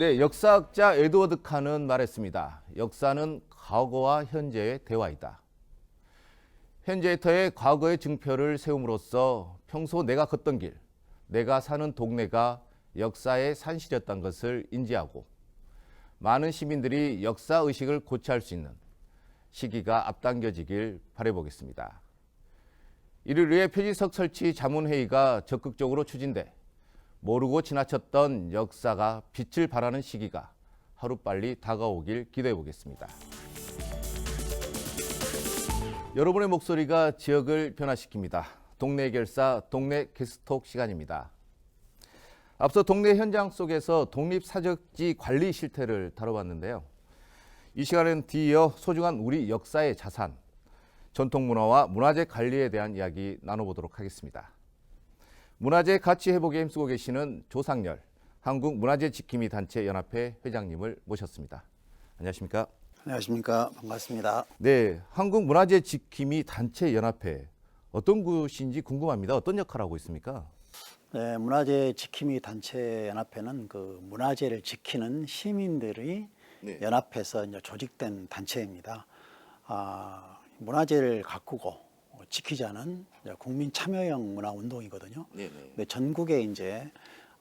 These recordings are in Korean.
네, 역사학자 에드워드 칸은 말했습니다. 역사는 과거와 현재의 대화이다. 현재터의 과거의 증표를 세움으로써 평소 내가 걷던 길, 내가 사는 동네가 역사의 산실이었던 것을 인지하고 많은 시민들이 역사 의식을 고취할 수 있는 시기가 앞당겨지길 바라보겠습니다. 이를 위해 표지석 설치 자문회의가 적극적으로 추진돼 모르고 지나쳤던 역사가 빛을 발하는 시기가 하루빨리 다가오길 기대해 보겠습니다. 여러분의 목소리가 지역을 변화시킵니다. 동네 결사 동네 게스톡 시간입니다. 앞서 동네 현장 속에서 독립 사적지 관리 실태를 다뤄봤는데요. 이 시간은 뒤이어 소중한 우리 역사의 자산, 전통 문화와 문화재 관리에 대한 이야기 나눠보도록 하겠습니다. 문화재 가치 회복에 힘쓰고 계시는 조상열 한국 문화재 지킴이 단체 연합회 회장님을 모셨습니다. 안녕하십니까? 안녕하십니까 반갑습니다. 네, 한국 문화재 지킴이 단체 연합회 어떤 곳인지 궁금합니다. 어떤 역할을 하고 있습니까? 네, 문화재 지킴이 단체 연합회는 그 문화재를 지키는 시민들이 네. 연합해서 이제 조직된 단체입니다. 아, 문화재를 가꾸고 지키자는 이제 국민 참여형 문화 운동이거든요. 네, 근데 전국에 이제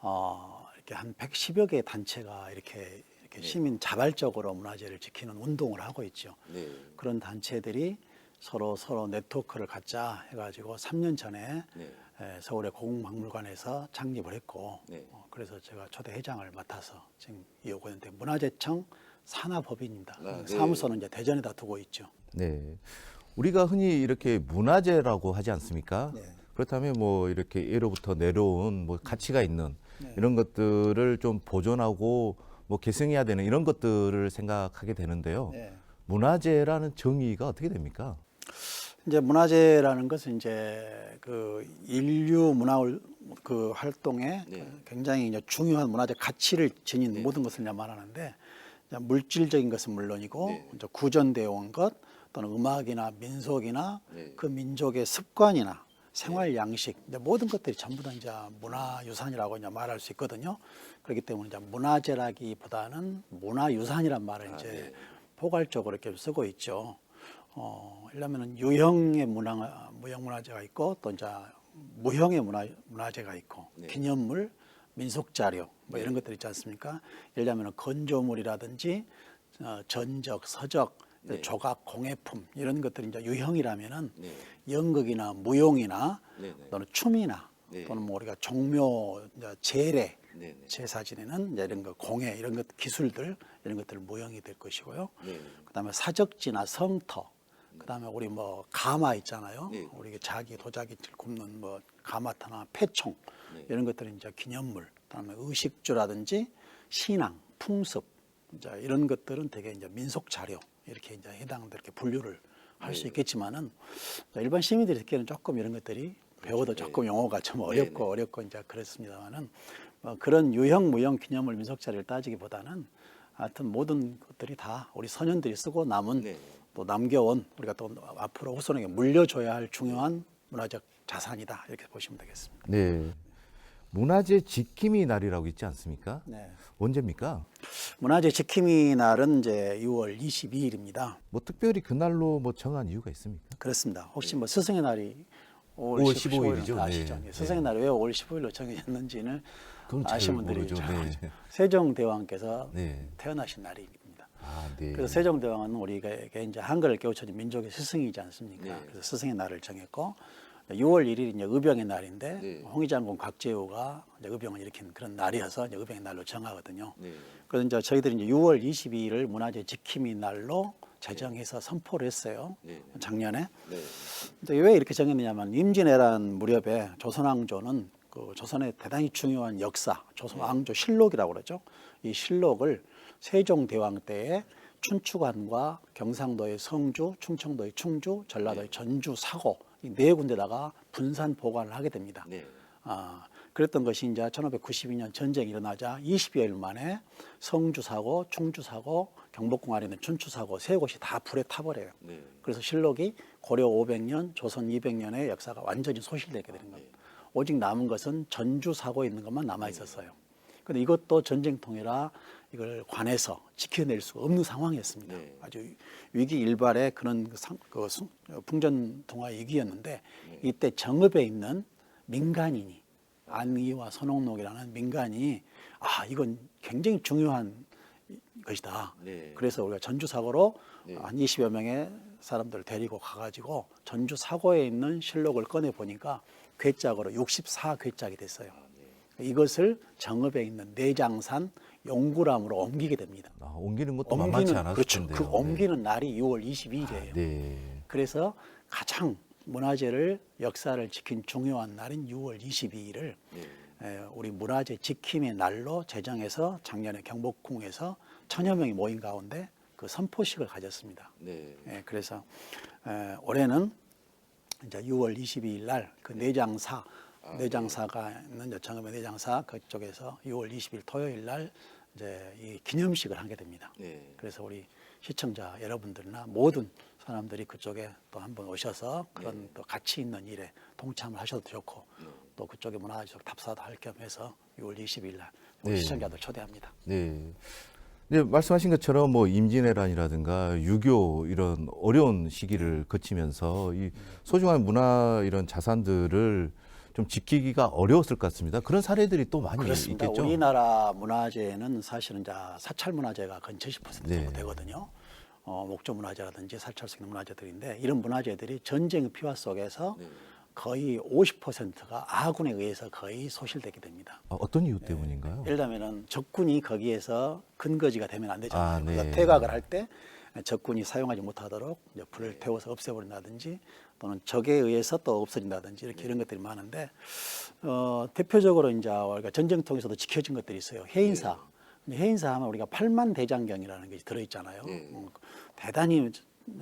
어, 이렇게 한 110여 개 단체가 이렇게, 이렇게 시민 자발적으로 문화재를 지키는 운동을 하고 있죠. 네. 그런 단체들이 서로 서로 네트워크를 갖자 해가지고 3년 전에 네. 에, 서울의 고궁박물관에서 창립을 했고 네. 어, 그래서 제가 초대 회장을 맡아서 지금 이어고 있는데 문화재청 산하법인입니다. 아, 네. 사무소는 이제 대전에다 두고 있죠. 네. 우리가 흔히 이렇게 문화재라고 하지 않습니까? 네. 그렇다면 뭐 이렇게 예로부터 내려온 뭐 가치가 있는 네. 이런 것들을 좀 보존하고 뭐 계승해야 되는 이런 것들을 생각하게 되는데요. 네. 문화재라는 정의가 어떻게 됩니까? 이제 문화재라는 것은 이제 그 인류 문화 그 활동에 네. 굉장히 이제 중요한 문화재 가치를 지닌 모든 것을 말하는데 물질적인 것은 물론이고 네. 구전되어 온 것 또는 음악이나 민속이나 네. 그 민족의 습관이나 생활 양식 이제 모든 것들이 전부 다 이제 문화 유산이라고 이제 말할 수 있거든요. 그렇기 때문에 이제 문화재라기보다는 문화 유산이란 말을 이제 네. 포괄적으로 이렇게 쓰고 있죠. 어, 이러면은 유형의 문화, 무형 문화재가 있고 또 이제 무형의 문화, 문화재가 있고 네. 기념물, 민속 자료 뭐 이런 것들 있지 않습니까? 예를 들면 건조물이라든지 어, 전적, 서적, 네. 조각, 공예품 이런 것들이 이제 유형이라면은 네. 연극이나 무용이나 네, 네. 또는 춤이나 네. 또는 뭐 우리가 종묘, 제례, 네, 네. 제사 지내는 이제 이런 거 공예 이런 것 기술들 이런 것들 무형이 될 것이고요. 네. 그다음에 사적지나 성터, 그다음에 우리 뭐 가마 있잖아요. 네. 우리 그 자기 도자기 굽는 뭐 가마타나 패총 네. 이런 것들은 이제 기념물. 그다음에 의식주라든지 신앙, 풍습 이제 이런 것들은 되게 이제 민속 자료 이렇게 이제 해당들 이렇게 분류를 할수 네. 있겠지만은 일반 시민들이 듣기에는 조금 이런 것들이 배워도 네. 조금 용어가 좀 네, 어렵고 네. 어렵고 이제 그렇습니다만은 뭐 그런 유형 무형 기념물 민속 자료를 따지기보다는 하여튼 모든 것들이 다 우리 선현들이 쓰고 남은 네. 또 남겨온 우리가 또 앞으로 후손에게 물려줘야 할 중요한 문화적 자산이다 이렇게 보시면 되겠습니다. 네. 문화재 지킴이 날이라고 있지 않습니까? 네. 언제입니까? 문화재 지킴이 날은 이제 6월 22일입니다. 뭐 특별히 그날로 뭐 정한 이유가 있습니까? 그렇습니다. 혹시 뭐 스승의 날이 5월, 5월 15일 15일 이죠. 아시죠? 네. 예, 스승의 날이 왜 5월 15일로 정해졌는지는 그건 잘 아시는 분들이 모르죠. 잘 네. 세종대왕께서 네. 태어나신 날입니다. 아, 네. 그래서 세종대왕은 우리가 이제 한글을 깨우쳐진 민족의 스승이지 않습니까? 네. 그래서 스승의 날을 정했고 6월 1일이 이제 의병의 날인데 네. 홍의장군 곽재우가 이제 의병을 일으킨 그런 날이어서 이제 의병의 날로 정하거든요. 네. 그래서 이제 저희들이 이제 6월 22일을 문화재 지킴이 날로 제정해서 선포를 했어요. 네. 작년에. 네. 근데 왜 이렇게 정했느냐면 임진왜란 무렵에 조선왕조는 그 조선의 대단히 중요한 역사, 조선왕조 실록이라고 그러죠. 이 실록을 세종대왕 때에 춘추관과 경상도의 성주, 충청도의 충주, 전라도의 전주, 사고 이 네 군데다가 분산 보관을 하게 됩니다. 네. 아, 그랬던 것이 이제 1592년 전쟁이 일어나자 20여일 만에 성주 사고, 충주 사고, 경복궁 아래 있는 춘추 사고 세 곳이 다 불에 타버려요. 네. 그래서 실록이 고려 500년, 조선 200년의 역사가 완전히 소실되게 되는 겁니다. 오직 남은 것은 전주 사고에 있는 것만 남아 있었어요. 근데 이것도 전쟁통이라 이걸 관해서 지켜낼 수 없는 상황이었습니다. 네. 아주 위기 일발의 그런 그 상, 그 수- 풍전통화 위기였는데 이때 정읍에 있는 민간인이 안의와 손홍록이라는 민간이 아 이건 굉장히 중요한 것이다. 네. 그래서 우리가 전주 사고로 네. 한 20여 명의 사람들을 데리고 가가지고 전주 사고에 있는 실록을 꺼내 보니까 괴짝으로 64괴짝이 됐어요. 이것을 정읍에 있는 내장산 용구람으로 옮기게 됩니다. 아, 옮기는 것도 만만치 않았을 그렇죠. 텐데요. 그 옮기는 날이 6월 22일이에요. 네. 그래서 가장 문화재를 역사를 지킨 중요한 날인 6월 22일을 네. 우리 문화재 지킴의 날로 제정해서 작년에 경복궁에서 천여 명이 모인 가운데 그 선포식을 가졌습니다. 네. 예, 그래서 에, 올해는 이제 6월 22일 날 그 내장사 아, 내장사가 있는 정읍의 내장사 그쪽에서 6월 20일 토요일 날 이제 이 기념식을 하게 됩니다. 네. 그래서 우리 시청자 여러분들이나 모든 사람들이 그쪽에 또 한번 오셔서 그런 네. 또 가치 있는 일에 동참을 하셔도 좋고 또 그쪽에 문화적 답사도 할 겸 해서 6월 20일 날 우리 네. 시청자들 초대합니다. 네. 이제 말씀하신 것처럼 뭐 임진왜란이라든가 유교 이런 어려운 시기를 거치면서 이 소중한 문화 이런 자산들을 좀 지키기가 어려웠을 것 같습니다. 그런 사례들이 또 많이 그렇습니다. 있겠죠. 우리나라 문화재는 사실은 이제 사찰 문화재가 근 70% 정도 네. 되거든요. 어, 목조 문화재라든지 사찰성 문화재들인데 이런 문화재들이 전쟁의 피화 속에서 네. 거의 50%가 아군에 의해서 거의 소실되게 됩니다. 아, 어떤 이유 때문인가요? 예를 들면은 적군이 거기에서 근거지가 되면 안 되잖아요. 아, 네. 그래서 퇴각을 할 때 적군이 사용하지 못하도록 불을 태워서 없애버린다든지 또는 적에 의해서 또 없어진다든지 이렇게 이런 것들이 많은데 어, 대표적으로 이제 우리가 전쟁 통에서도 지켜진 것들이 있어요. 해인사. 근데 해인사 하면 우리가 팔만 대장경이라는 게 들어있잖아요. 네. 음, 대단히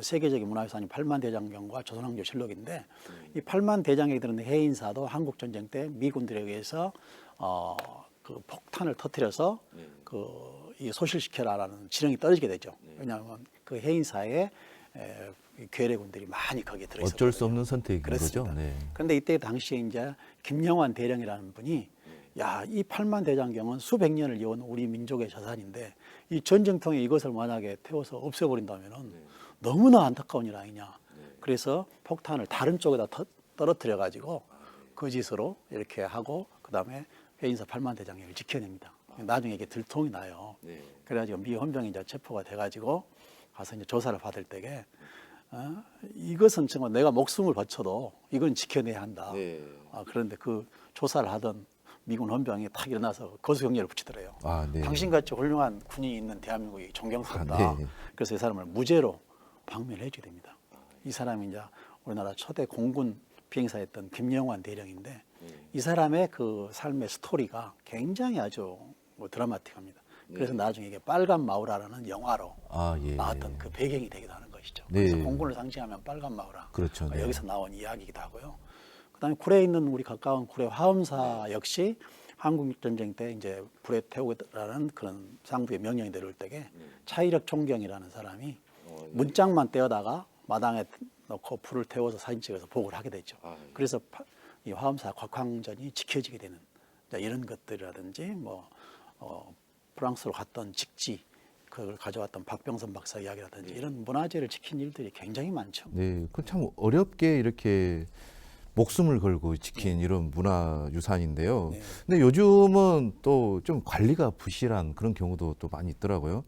세계적인 문화유산이 팔만 대장경과 조선왕조 실록인데 이 팔만 대장경이 들었는 해인사도 한국 전쟁 때 미군들에 의해서 어, 그 폭탄을 터뜨려서 네. 그이 소실시켜라라는 지령이 떨어지게 되죠. 왜냐하면 그 해인사에 괴뢰군들이 많이 거기에 들어 있었거든요. 어쩔 수 없는 선택인 그렇습니다. 거죠. 네. 그런데 이때 당시에 이제 김영환 대령이라는 분이 야, 이 팔만 대장경은 수백 년을 이어온 우리 민족의 자산인데 이 전쟁통에 이것을 만약에 태워서 없애버린다면은 너무나 안타까운 일 아니냐. 그래서 폭탄을 다른 쪽에다 터- 떨어뜨려 가지고 그 짓으로 이렇게 하고 그다음에 회인사 팔만 대장경을 지켜냅니다. 나중에 이게 들통이 나요. 네. 그래가지고 미 헌병이 이제 체포가 돼가지고 가서 이제 조사를 받을 때에 어, 이것은 정말 내가 목숨을 바쳐도 이건 지켜내야 한다. 네. 아, 그런데 그 조사를 하던 미군 헌병이 탁 일어나서 거수경례를 붙이더래요. 아, 네. 당신같이 훌륭한 군인이 있는 대한민국이 존경스럽다. 아, 네. 그래서 이 사람을 무죄로 방면을 해주게 됩니다. 이 사람이 이제 우리나라 초대 공군 비행사였던 김영환 대령인데 네. 이 사람의 그 삶의 스토리가 굉장히 아주 뭐 드라마틱합니다. 그래서 네. 나중에 이게 빨간 마우라라는 영화로 아, 예. 나왔던 그 배경이 되기도 하는 것이죠. 네. 그래서 공군을 상징하면 빨간 마우라. 그렇죠, 네. 여기서 나온 이야기이기도 하고요. 그다음에 구례에 있는 우리 가까운 구례 화엄사 역시 한국 전쟁 때 이제 불에 태우겠다라는 그런 상부의 명령이 내려올 때에 차이력 총경이라는 사람이 어, 네. 문짝만 떼어다가 마당에 넣고 불을 태워서 사진 찍어서 보고를 하게 됐죠. 아, 예. 그래서 파- 이 화엄사 곽황전이 지켜지게 되는 자, 이런 것들이라든지 뭐 어, 프랑스로 갔던 직지 그걸 가져왔던 박병선 박사 이야기라든지 이런 문화재를 지킨 일들이 굉장히 많죠. 네, 그참 어렵게 이렇게 목숨을 걸고 지킨 이런 문화 유산인데요. 네. 근데 요즘은 또 좀 관리가 부실한 그런 경우도 또 많이 있더라고요.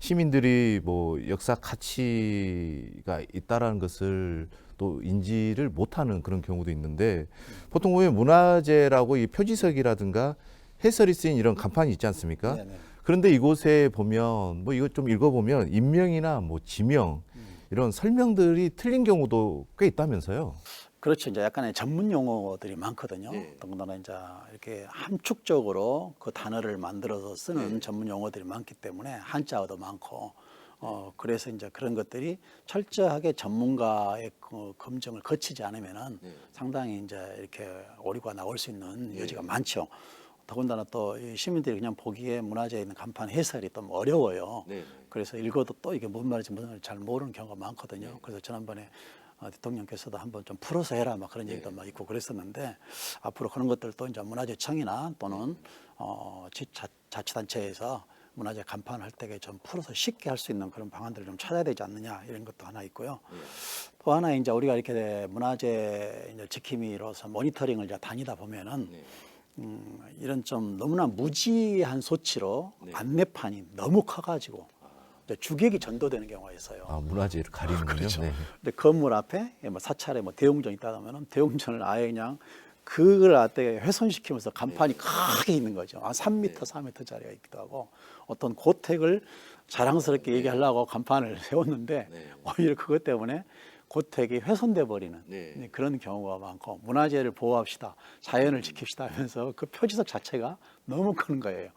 시민들이 뭐 역사 가치가 있다라는 것을 또 인지를 못하는 그런 경우도 있는데 보통 보면 문화재라고 이 표지석이라든가 해설이 쓰인 이런 간판이 있지 않습니까? 네 네. 그런데 이곳에 보면 뭐 이거 좀 읽어보면 인명이나 뭐 지명 이런 설명들이 틀린 경우도 꽤 있다면서요. 그렇죠. 이제 약간의 전문 용어들이 많거든요. 네. 더군다나 이제 이렇게 함축적으로 그 단어를 만들어서 쓰는 네. 전문 용어들이 많기 때문에 한자어도 많고 어 그래서 이제 그런 것들이 철저하게 전문가의 그 검증을 거치지 않으면은 네. 상당히 이제 이렇게 오류가 나올 수 있는 네. 여지가 많죠. 더군다나 또이 시민들이 그냥 보기에 문화재에 있는 간판 해설이 좀 어려워요. 네. 그래서 읽어도 또 이게 무슨 말인지 무슨 말인지 잘 모르는 경우가 많거든요. 네. 그래서 지난번에 어, 대통령께서도 한번 좀 풀어서 해라 막 그런 네. 얘기도 막 있고 그랬었는데 앞으로 그런 것들도 이제 문화재청이나 또는 어, 지- 자, 자치단체에서 문화재 간판할 때좀 풀어서 쉽게 할 수 있는 그런 방안들을 좀 찾아야 되지 않느냐 이런 것도 하나 있고요. 또 하나 이제 우리가 이렇게 문화재 이제 지킴이로서 모니터링을 이제 다니다 보면은 네. 음, 이런 좀 너무나 무지한 소치로 네. 안내판이 너무 커가지고 주객이 전도되는 경우가 있어요. 아, 문화재를 가리는군요. 그렇죠. 네. 근데 건물 앞에 뭐 사찰에 뭐 대웅전 있다 하면은 대웅전을 아예 그냥 그걸 아때 훼손시키면서 간판이 네. 크게 있는 거죠. 한 3m, 4m짜리가 있기도 하고 어떤 고택을 자랑스럽게 얘기하려고 간판을 세웠는데 네. 오히려 그것 때문에 고택이 훼손돼 버리는 네. 그런 경우가 많고 문화재를 보호합시다, 자연을 지킵시다 하면서 그 표지석 자체가 너무 큰 거예요.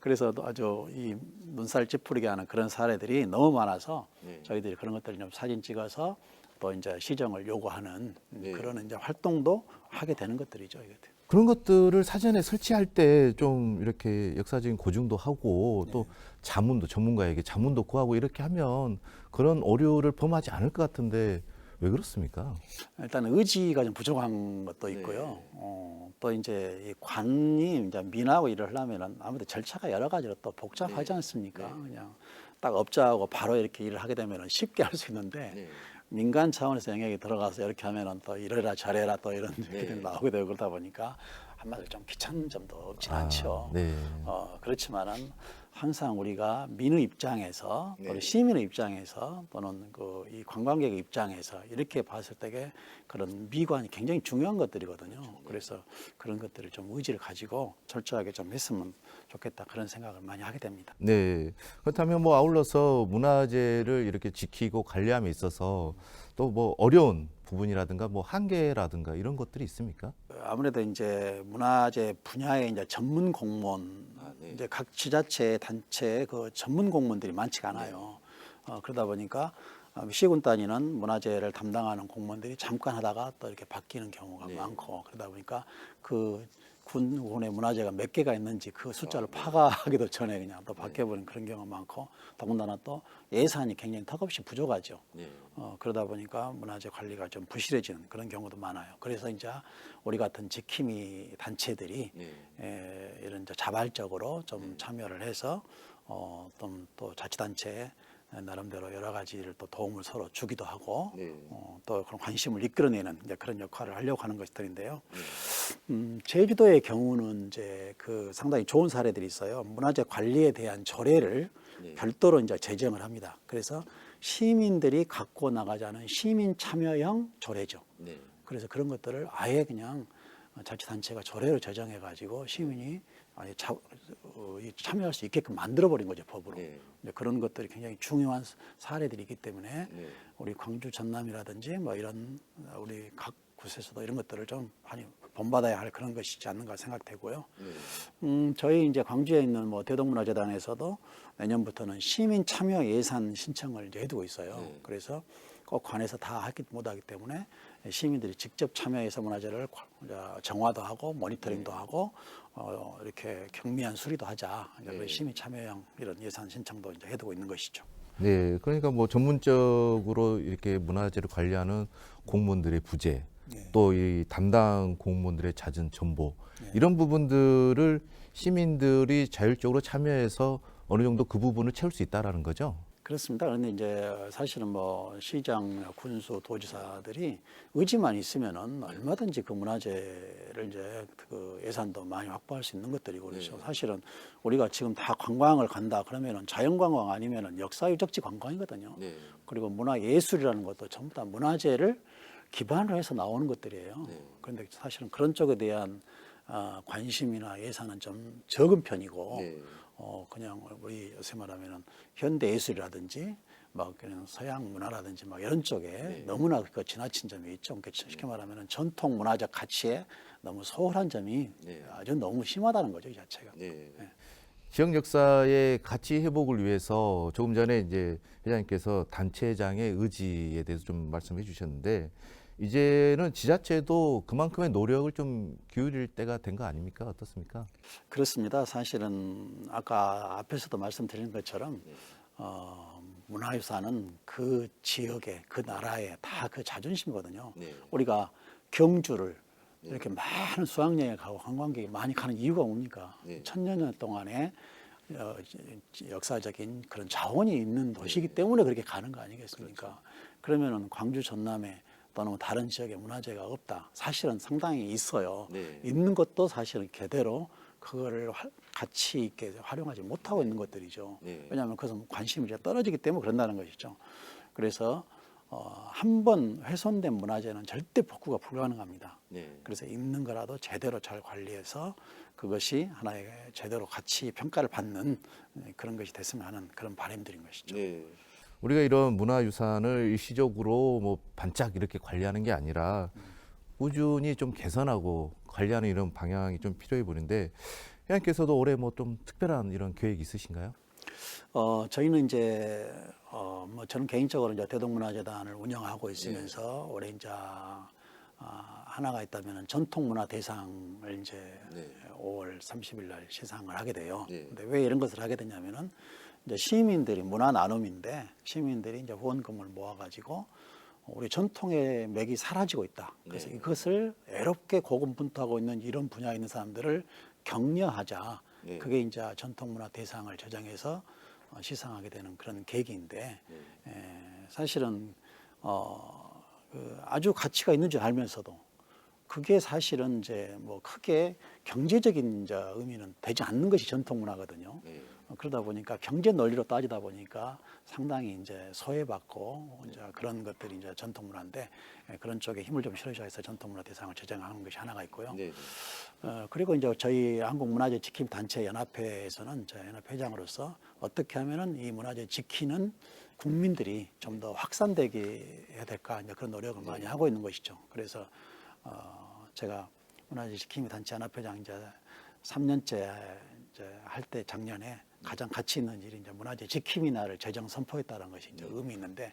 그래서 아주 이 눈살 찌푸리게 하는 그런 사례들이 너무 많아서 네. 저희들이 그런 것들을 좀 사진 찍어서 또 이제 시정을 요구하는 네. 그런 이제 활동도 하게 되는 것들이죠. 이것들. 그런 것들을 사전에 설치할 때 좀 이렇게 역사적인 고증도 하고 또 자문도 전문가에게 자문도 구하고 이렇게 하면 그런 오류를 범하지 않을 것 같은데 왜 그렇습니까? 일단 의지가 좀 부족한 것도 있고요. 네. 어, 또 이제 이 관이 이제 민하고 일을 하려면은 아무래도 절차가 여러 가지로 또 복잡하지 네. 않습니까? 네. 그냥 딱 업자하고 바로 이렇게 일을 하게 되면은 쉽게 할 수 있는데 네. 민간 차원에서 영역이 들어가서 이렇게 하면은 또 이래라 저래라 또 이런 네. 얘기들이 나오게 되고 그러다 보니까 한마디로 좀 귀찮은 점도 없진 아, 않죠. 네. 어, 그렇지만은 항상 우리가 민의 입장에서 네. 시민의 입장에서 또는 그 이 관광객의 입장에서 이렇게 봤을 때에 그런 미관이 굉장히 중요한 것들이거든요. 그래서 그런 것들을 좀 의지를 가지고 철저하게 좀 했으면 좋겠다 그런 생각을 많이 하게 됩니다. 네. 그렇다면 뭐 아울러서 문화재를 이렇게 지키고 관리함에 있어서 또 뭐 어려운 부분이라든가 뭐 한계라든가 이런 것들이 있습니까? 아무래도 이제 문화재 분야의 이제 전문 공무원 아, 네. 이제 각 지자체 단체 그 전문 공무원들이 많지가 않아요. 어, 그러다 보니까 어, 시군 단위는 문화재를 담당하는 공무원들이 잠깐 하다가 또 이렇게 바뀌는 경우가 네. 많고 그러다 보니까 그 군군의 문화재가 몇 개가 있는지 그 숫자를 아, 네. 파악하기도 전에 그냥 또 바뀌어버리는 그런 경우가 많고 더군다나 또 예산이 굉장히 턱없이 부족하죠. 네. 어, 그러다 보니까 문화재 관리가 좀 부실해지는 그런 경우도 많아요. 그래서 이제 우리 같은 지킴이 단체들이 네. 에, 이런 이제 자발적으로 좀 네. 참여를 해서 어, 좀또 자치단체 나름대로 여러 가지를 또 도움을 서로 주기도 하고 네. 어, 또 그런 관심을 이끌어내는 이제 그런 역할을 하려고 하는 것들인데요. 네. 음, 제주도의 경우는 이제 그 상당히 좋은 사례들이 있어요. 문화재 관리에 대한 조례를 네. 별도로 이제 제정을 합니다. 그래서 시민들이 갖고 나가자는 시민 참여형 조례죠. 네. 그래서 그런 것들을 아예 그냥 자치단체가 조례로 제정해 가지고 시민이 아예 자, 어, 이 참여할 수 있게끔 만들어 버린 거죠 법으로. 네. 이제 그런 것들이 굉장히 중요한 사례들이 있기 때문에 네. 우리 광주 전남이라든지 뭐 이런 우리 각 곳에서도 이런 것들을 좀 많이 본받아야 할 그런 것이지 않는가 생각되고요. 네. 음, 저희 이제 광주에 있는 뭐 대동문화재단에서도 내년부터는 시민 참여 예산 신청을 이제 해두고 있어요. 네. 그래서 꼭 관에서 다 하기 못하기 때문에 시민들이 직접 참여해서 문화재를 과- 이제 정화도 하고 모니터링도 하고 어, 이렇게 경미한 수리도 하자. 이제 네. 시민 참여형 이런 예산 신청도 이제 해두고 있는 것이죠. 네. 그러니까 뭐 전문적으로 이렇게 문화재를 관리하는 공무원들의 부재 네. 또이 담당 공무원들의 잦은 전보 이런 부분들을 시민들이 자율적으로 참여해서 어느 정도 그 부분을 채울 수 있다라는 거죠. 그렇습니다. 그런데 이제 사실은 뭐 시장, 군수, 도지사들이 의지만 있으면은 얼마든지 그 문화재를 이제 그 예산도 많이 확보할 수 있는 것들이고 그래서 사실은 우리가 지금 다 관광을 간다 그러면은 자연 관광 아니면은 역사 유적지 관광이거든요. 네. 그리고 문화 예술이라는 것도 전부 다 문화재를 기반으로 해서 나오는 것들이에요. 네. 그런데 사실은 그런 쪽에 대한 아, 관심이나 예산은 좀 적은 편이고 네. 어 그냥 우리 요새 말하면은 현대 예술이라든지 막 그냥 서양 문화라든지 막 이런 쪽에 네. 너무나 그 지나친 점이 있죠. 그러니까 쉽게 말하면은 전통 문화적 가치에 너무 소홀한 점이 네. 아주 너무 심하다는 거죠, 이 자체가. 네. 지역 역사의 가치 회복을 위해서 조금 전에 이제 회장님께서 단체장의 의지에 대해서 좀 말씀해 주셨는데 이제는 지자체도 그만큼의 노력을 좀 기울일 때가 된 거 아닙니까? 어떻습니까? 그렇습니다. 사실은 아까 앞에서도 말씀드린 것처럼 어, 문화유산은 그 지역의 그 나라의 다 그 자존심이거든요. 네. 우리가 경주를 이렇게 많은 수학여행 가고 관광객이 많이 가는 이유가 뭡니까? 네. 천년 동안에 어, 지- 역사적인 그런 자원이 있는 도시이기 때문에 그렇게 가는 거 아니겠습니까? 그러면은 광주 전남에 또는 다른 지역에 문화재가 없다. 사실은 상당히 있어요. 네. 있는 것도 사실은 제대로 그거를 화- 가치 있게 활용하지 못하고 있는 것들이죠. 네. 왜냐하면 그것은 관심이 떨어지기 때문에 그런다는 것이죠. 그래서 어, 한 번 훼손된 문화재는 절대 복구가 불가능합니다. 네. 그래서 있는 거라도 제대로 잘 관리해서 그것이 하나의 제대로 가치 평가를 받는 예, 그런 것이 됐으면 하는 그런 바람들인 것이죠. 네. 우리가 이런 문화유산을 일시적으로 뭐 반짝 이렇게 관리하는 게 아니라 꾸준히 좀 개선하고 관리하는 이런 방향이 좀 필요해 보이는데 회장께서도 올해 뭐 좀 특별한 이런 계획 있으신가요? 어, 저희는 이제 어, 뭐 저는 개인적으로 이제 대동문화재단을 운영하고 있으면서 올해 이제 아, 하나가 있다면은 전통문화 대상을 이제 네. 5월 30일 날 시상을 하게 돼요. 네. 근데 왜 이런 것을 하게 되냐면은 이제 시민들이 문화 나눔인데 시민들이 이제 후원금을 모아가지고 우리 전통의 맥이 사라지고 있다. 그래서 네. 이것을 애롭게 고군분투하고 있는 이런 분야에 있는 사람들을 격려하자. 네. 그게 이제 전통문화 대상을 제정해서 어, 시상하게 되는 그런 계기인데 네. 에, 사실은 어, 그 아주 가치가 있는 줄 알면서도 그게 사실은 이제 뭐 크게 경제적인 이제 의미는 되지 않는 것이 전통 문화거든요. 네. 어, 그러다 보니까 경제 논리로 따지다 보니까 상당히 이제 소외받고 이제 그런 것들이 이제 전통 문화인데 에, 그런 쪽에 힘을 좀 실어줘야 해서 전통 문화 대상을 제정하는 것이 하나가 있고요. 네. 어, 그리고 이제 저희 한국 문화재 지킴 단체 연합회에서는 저 연합 회장으로서 어떻게 하면은 이 문화재 지키는 국민들이 좀 더 확산되게 해야 될까 이제 그런 노력을 많이 하고 있는 것이죠. 그래서 어, 제가 문화재 지킴 단체 연합회장 이제 3년째 이제 할 때 작년에 가장 가치 있는 일이 이제 문화재 지킴이 날을 제정 선포했다는 것이 이제 의미 있는데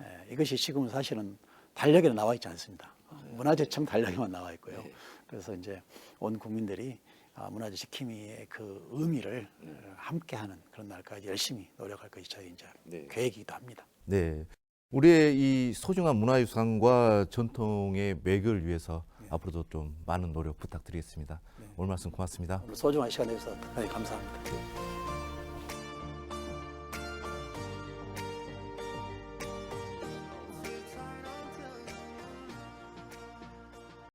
에, 이것이 지금은 사실은 달력에는 나와 있지 않습니다. 문화재청 달력에만 나와 있고요. 네. 그래서 이제 온 국민들이 아, 문화재 지킴이의 그 의미를 어, 함께하는 그런 날까지 열심히 노력할 것이 저희 이제 네. 계획이기도 합니다. 네. 우리의 이 소중한 문화유산과 전통의 맥을 위해서 앞으로도 좀 많은 노력 부탁드리겠습니다. 오늘 말씀 고맙습니다. 오늘 소중한 시간 내주셔서 대단히 감사합니다.